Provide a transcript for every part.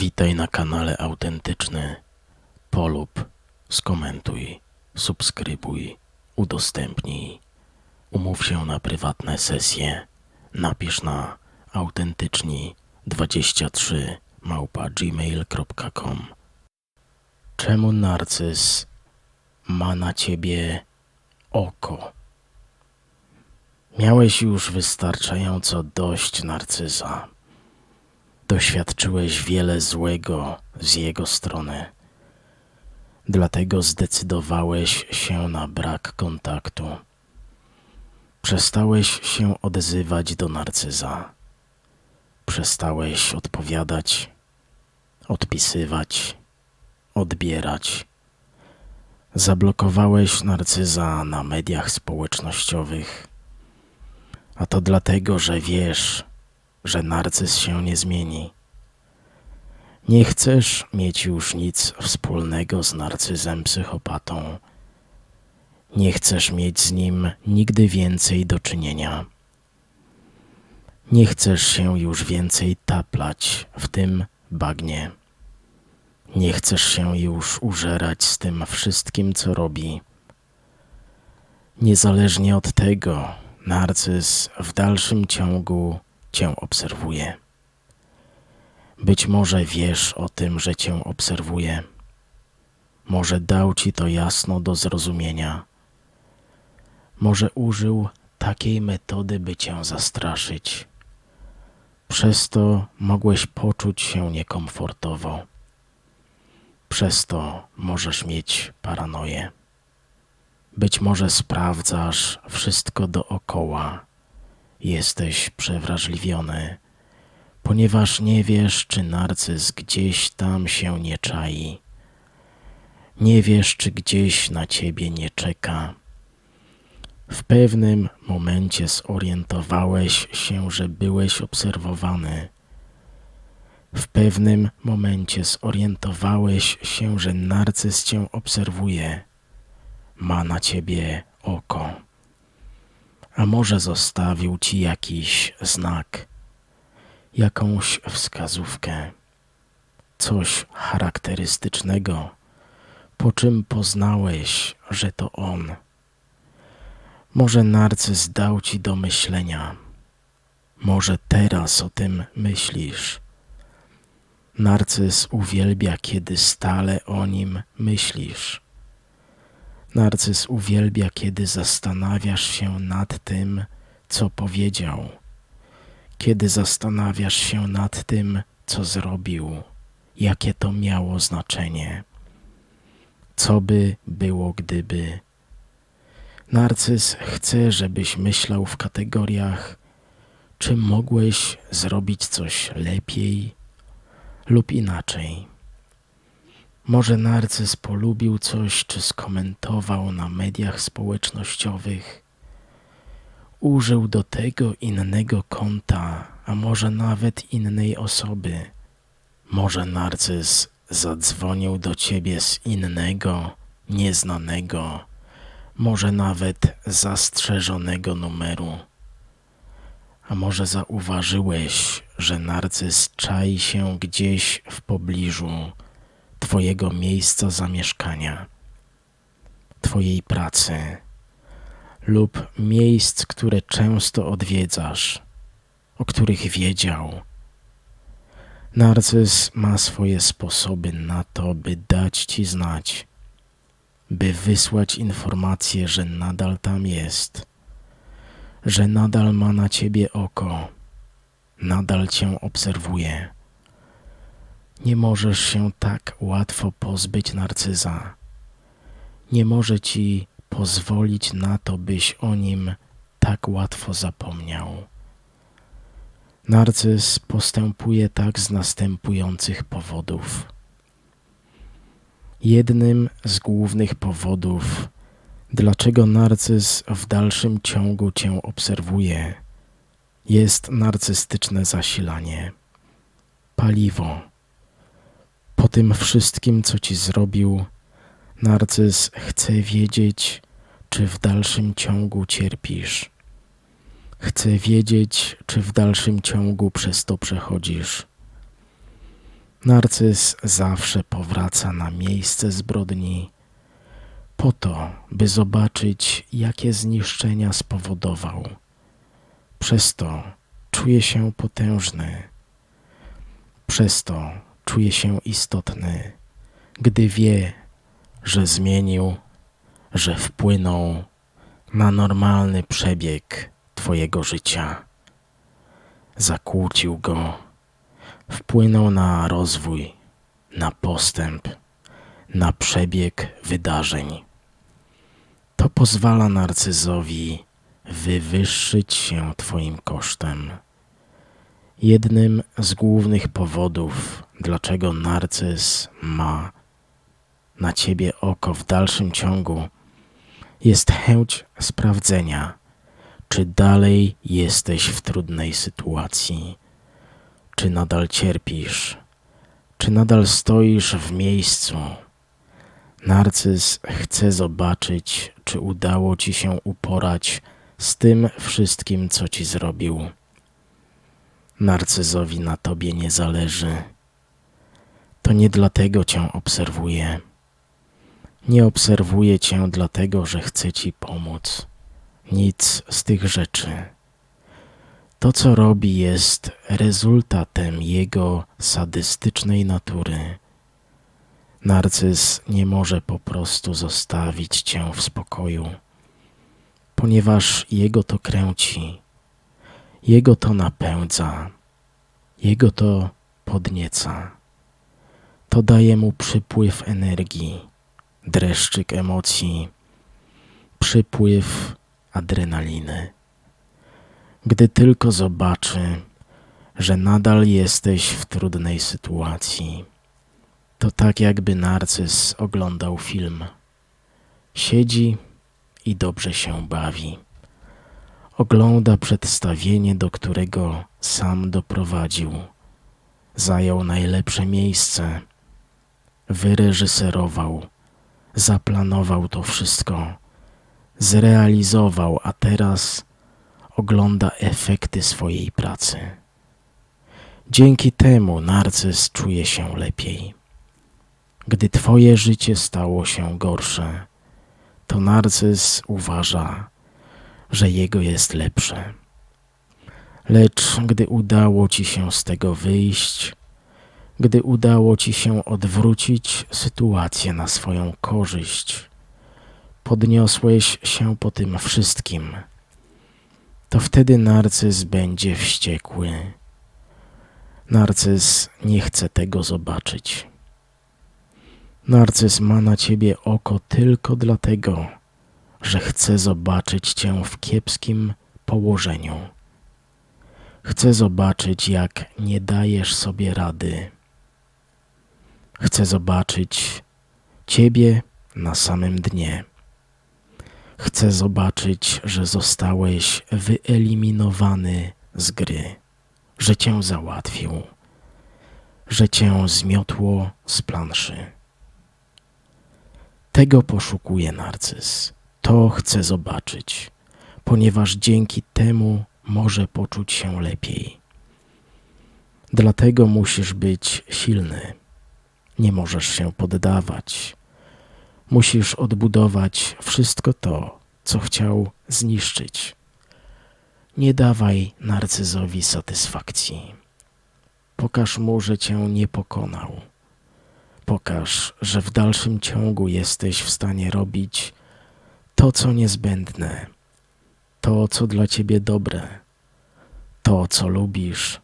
Witaj na kanale Autentyczny. Polub, skomentuj, subskrybuj, udostępnij. Umów się na prywatne sesje. Napisz na autentyczni23 małpa gmail.com Czemu narcyz ma na ciebie oko? Miałeś już wystarczająco dość narcyza. Doświadczyłeś wiele złego z jego strony. Dlatego zdecydowałeś się na brak kontaktu. Przestałeś się odzywać do narcyza. Przestałeś odpowiadać, odpisywać, odbierać. Zablokowałeś narcyza na mediach społecznościowych. A to dlatego, że wiesz, że narcyz się nie zmieni. Nie chcesz mieć już nic wspólnego z narcyzem psychopatą. Nie chcesz mieć z nim nigdy więcej do czynienia. Nie chcesz się już więcej taplać w tym bagnie. Nie chcesz się już użerać z tym wszystkim, co robi. Niezależnie od tego, narcyz w dalszym ciągu Cię obserwuje. Być może wiesz o tym, że Cię obserwuje. Może dał Ci to jasno do zrozumienia. Może użył takiej metody, by Cię zastraszyć. Przez to mogłeś poczuć się niekomfortowo. Przez to możesz mieć paranoję. Być może sprawdzasz wszystko dookoła Jesteś przewrażliwiony, ponieważ nie wiesz, czy narcyz gdzieś tam się nie czai. Nie wiesz, czy gdzieś na ciebie nie czeka. W pewnym momencie zorientowałeś się, że byłeś obserwowany. W pewnym momencie zorientowałeś się, że narcyz cię obserwuje. Ma na ciebie oko. A może zostawił ci jakiś znak, jakąś wskazówkę, coś charakterystycznego, po czym poznałeś, że to on. Może narcyz dał ci do myślenia. Może teraz o tym myślisz. Narcyz uwielbia, kiedy stale o nim myślisz. Narcyz uwielbia, kiedy zastanawiasz się nad tym, co powiedział, kiedy zastanawiasz się nad tym, co zrobił, jakie to miało znaczenie. Co by było, gdyby. Narcyz chce, żebyś myślał w kategoriach, czy mogłeś zrobić coś lepiej lub inaczej. Może narcyz polubił coś, czy skomentował na mediach społecznościowych. Użył do tego innego konta, a może nawet innej osoby. Może narcyz zadzwonił do ciebie z innego, nieznanego, może nawet zastrzeżonego numeru. A może zauważyłeś, że narcyz czai się gdzieś w pobliżu, Twojego miejsca zamieszkania, Twojej pracy lub miejsc, które często odwiedzasz, o których wiedział. Narcyz ma swoje sposoby na to, by dać Ci znać, by wysłać informację, że nadal tam jest, że nadal ma na Ciebie oko, nadal Cię obserwuje nie możesz się tak łatwo pozbyć narcyza. Nie może ci pozwolić na to, byś o nim tak łatwo zapomniał. Narcyz postępuje tak z następujących powodów. Jednym z głównych powodów, dlaczego narcyz w dalszym ciągu cię obserwuje, jest narcystyczne zasilanie, paliwo po tym wszystkim, co ci zrobił, narcyz chce wiedzieć, czy w dalszym ciągu cierpisz. Chce wiedzieć, czy w dalszym ciągu przez to przechodzisz. Narcyz zawsze powraca na miejsce zbrodni po to, by zobaczyć, jakie zniszczenia spowodował. Przez to czuje się potężny. Przez to czuje się istotny, gdy wie, że zmienił, że wpłynął na normalny przebieg Twojego życia. Zakłócił go, wpłynął na rozwój, na postęp, na przebieg wydarzeń. To pozwala narcyzowi wywyższyć się Twoim kosztem. Jednym z głównych powodów, dlaczego narcyz ma na Ciebie oko w dalszym ciągu, jest chęć sprawdzenia, czy dalej jesteś w trudnej sytuacji, czy nadal cierpisz, czy nadal stoisz w miejscu. Narcyz chce zobaczyć, czy udało ci się uporać z tym wszystkim, co ci zrobił. Narcyzowi na tobie nie zależy. To nie dlatego cię obserwuje. Nie obserwuje cię dlatego, że chce ci pomóc. Nic z tych rzeczy. To, co robi, jest rezultatem jego sadystycznej natury. Narcyz nie może po prostu zostawić cię w spokoju, ponieważ jego to kręci, jego to napędza, jego to podnieca. To daje mu przypływ energii, dreszczyk emocji, przypływ adrenaliny. Gdy tylko zobaczy, że nadal jesteś w trudnej sytuacji, to tak jakby narcyz oglądał film. Siedzi i dobrze się bawi. Ogląda przedstawienie, do którego sam doprowadził. Zajął najlepsze miejsce. Wyreżyserował, zaplanował to wszystko, zrealizował, a teraz ogląda efekty swojej pracy. Dzięki temu narcyz czuje się lepiej. Gdy Twoje życie stało się gorsze, to narcyz uważa, że jego jest lepsze. Lecz gdy udało Ci się z tego wyjść, gdy udało Ci się odwrócić sytuację na swoją korzyść, podniosłeś się po tym wszystkim, to wtedy narcyz będzie wściekły. Narcyz nie chce tego zobaczyć. Narcyz ma na ciebie oko tylko dlatego, że chce zobaczyć cię w kiepskim położeniu. Chce zobaczyć, jak nie dajesz sobie rady. Chce zobaczyć ciebie na samym dnie. Chce zobaczyć, że zostałeś wyeliminowany z gry, że cię załatwił, że cię zmiotło z planszy. Tego poszukuje narcyz. To chce zobaczyć, ponieważ dzięki temu może poczuć się lepiej. Dlatego musisz być silny. Nie możesz się poddawać. Musisz odbudować wszystko to, co chciał zniszczyć. Nie dawaj narcyzowi satysfakcji. Pokaż mu, że cię nie pokonał Pokaż, że w dalszym ciągu jesteś w stanie robić to, co niezbędne, to, co dla ciebie dobre, to, co lubisz.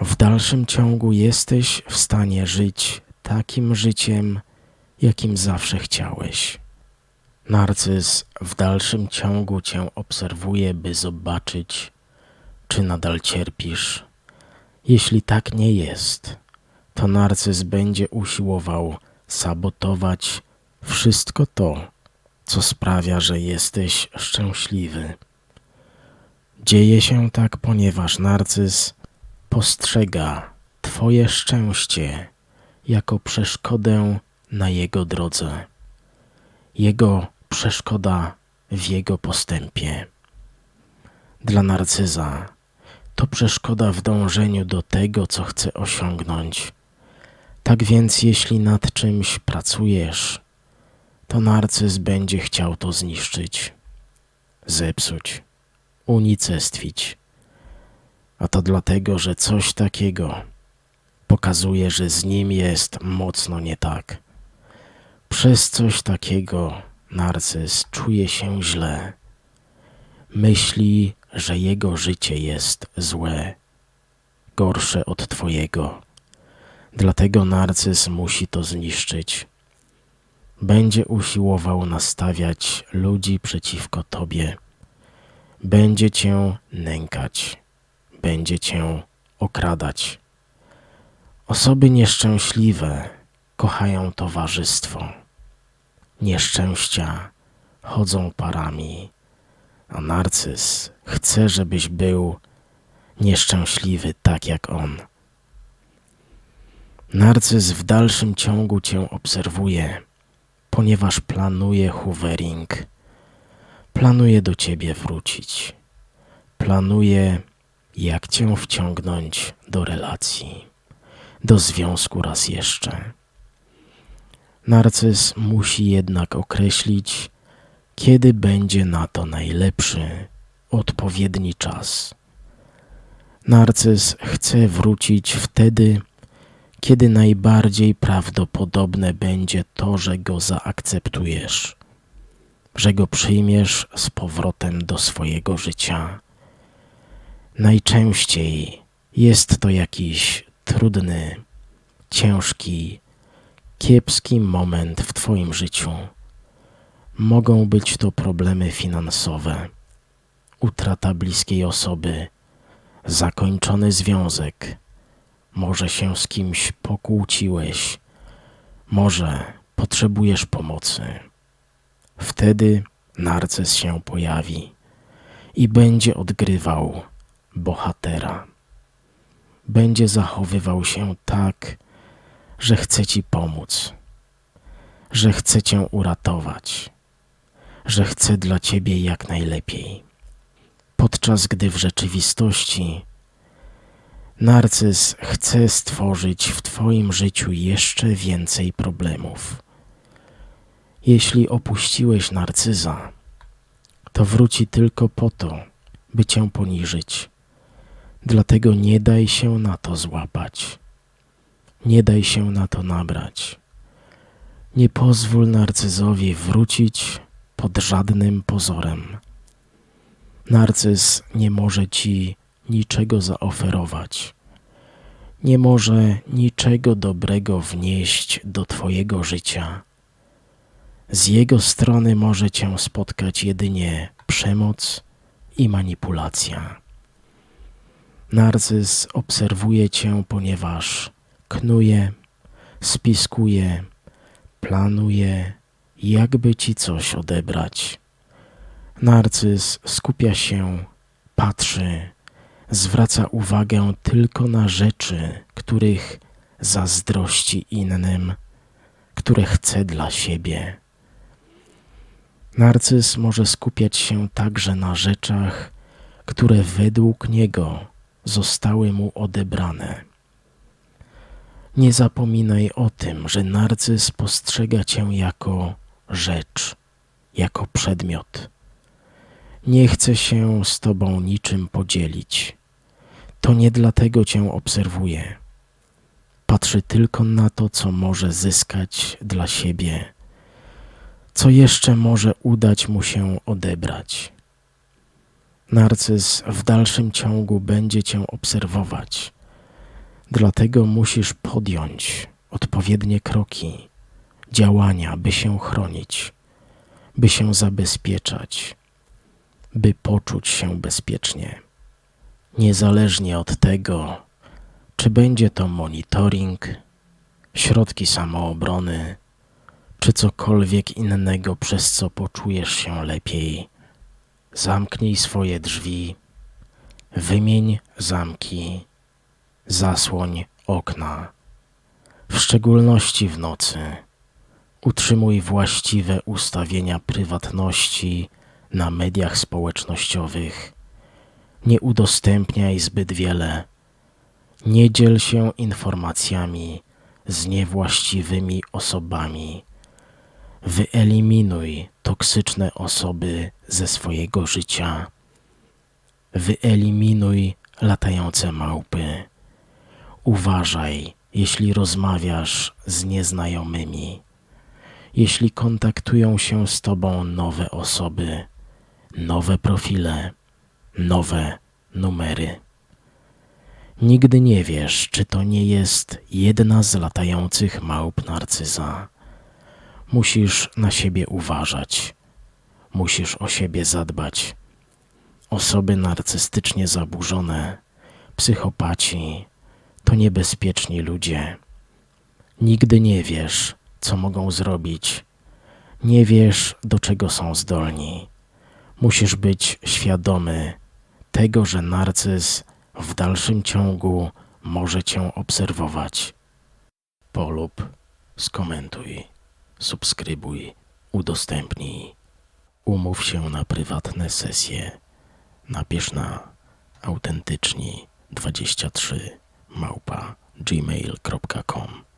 W dalszym ciągu jesteś w stanie żyć takim życiem, jakim zawsze chciałeś. Narcyz w dalszym ciągu cię obserwuje, by zobaczyć, czy nadal cierpisz. Jeśli tak nie jest, to narcyz będzie usiłował sabotować wszystko to, co sprawia, że jesteś szczęśliwy. Dzieje się tak, ponieważ narcyz postrzega Twoje szczęście jako przeszkodę na jego drodze, jego przeszkoda w jego postępie. Dla narcyza to przeszkoda w dążeniu do tego, co chce osiągnąć Tak więc, jeśli nad czymś pracujesz, to narcyz będzie chciał to zniszczyć, zepsuć, unicestwić. A to dlatego, że coś takiego pokazuje, że z nim jest mocno nie tak. Przez coś takiego narcyz czuje się źle. Myśli, że jego życie jest złe, gorsze od twojego. Dlatego narcyz musi to zniszczyć. Będzie usiłował nastawiać ludzi przeciwko tobie. Będzie cię nękać. Będzie cię okradać. Osoby nieszczęśliwe kochają towarzystwo. Nieszczęścia chodzą parami, a narcyz chce, żebyś był nieszczęśliwy tak jak on. Narcyz w dalszym ciągu cię obserwuje, ponieważ planuje hoovering. Planuje do ciebie wrócić. Planuje, jak cię wciągnąć do relacji, do związku raz jeszcze. Narcyz musi jednak określić, kiedy będzie na to najlepszy, odpowiedni czas. Narcyz chce wrócić wtedy, kiedy najbardziej prawdopodobne będzie to, że go zaakceptujesz, że go przyjmiesz z powrotem do swojego życia. Najczęściej jest to jakiś trudny, ciężki, kiepski moment w Twoim życiu. Mogą być to problemy finansowe, utrata bliskiej osoby, zakończony związek, może się z kimś pokłóciłeś, może potrzebujesz pomocy. Wtedy narcyz się pojawi i będzie odgrywał bohatera. Będzie zachowywał się tak, że chce ci pomóc, że chce cię uratować, że chce dla ciebie jak najlepiej. Podczas gdy w rzeczywistości narcyz chce stworzyć w twoim życiu jeszcze więcej problemów. Jeśli opuściłeś narcyza, to wróci tylko po to, by cię poniżyć. Dlatego nie daj się na to złapać. Nie daj się na to nabrać. Nie pozwól narcyzowi wrócić pod żadnym pozorem. Narcyz nie może ci niczego zaoferować. Nie może niczego dobrego wnieść do Twojego życia. Z jego strony może Cię spotkać jedynie przemoc i manipulacja. Narcyz obserwuje Cię, ponieważ knuje, spiskuje, planuje, jakby Ci coś odebrać. Narcyz skupia się, patrzy, zwraca uwagę tylko na rzeczy, których zazdrości innym, które chce dla siebie. Narcyz może skupiać się także na rzeczach, które według niego zostały mu odebrane. Nie zapominaj o tym, że narcyz postrzega cię jako rzecz, jako przedmiot. Nie chce się z tobą niczym podzielić. To nie dlatego cię obserwuje. Patrzy tylko na to, co może zyskać dla siebie, co jeszcze może udać mu się odebrać. Narcyz w dalszym ciągu będzie cię obserwować, dlatego musisz podjąć odpowiednie kroki, działania, by się chronić, by się zabezpieczać, by poczuć się bezpiecznie niezależnie od tego, czy będzie to monitoring, środki samoobrony, czy cokolwiek innego, przez co poczujesz się lepiej. Zamknij swoje drzwi, wymień zamki, zasłoń okna, w szczególności w nocy. Utrzymuj właściwe ustawienia prywatności na mediach społecznościowych nie udostępniaj zbyt wiele. Nie dziel się informacjami z niewłaściwymi osobami. Wyeliminuj toksyczne osoby ze swojego życia. Wyeliminuj latające małpy. Uważaj, jeśli rozmawiasz z nieznajomymi. Jeśli kontaktują się z tobą nowe osoby, nowe profile, nowe numery. Nigdy nie wiesz, czy to nie jest jedna z latających małp narcyza. Musisz na siebie uważać. Musisz o siebie zadbać. Osoby narcystycznie zaburzone, psychopaci to niebezpieczni ludzie. Nigdy nie wiesz, co mogą zrobić. Nie wiesz, do czego są zdolni. Musisz być świadomy tego, że narcyz w dalszym ciągu może cię obserwować. Polub, skomentuj, subskrybuj, udostępnij. Umów się na prywatne sesje. Napisz na autentyczni 23 małpa gmail.com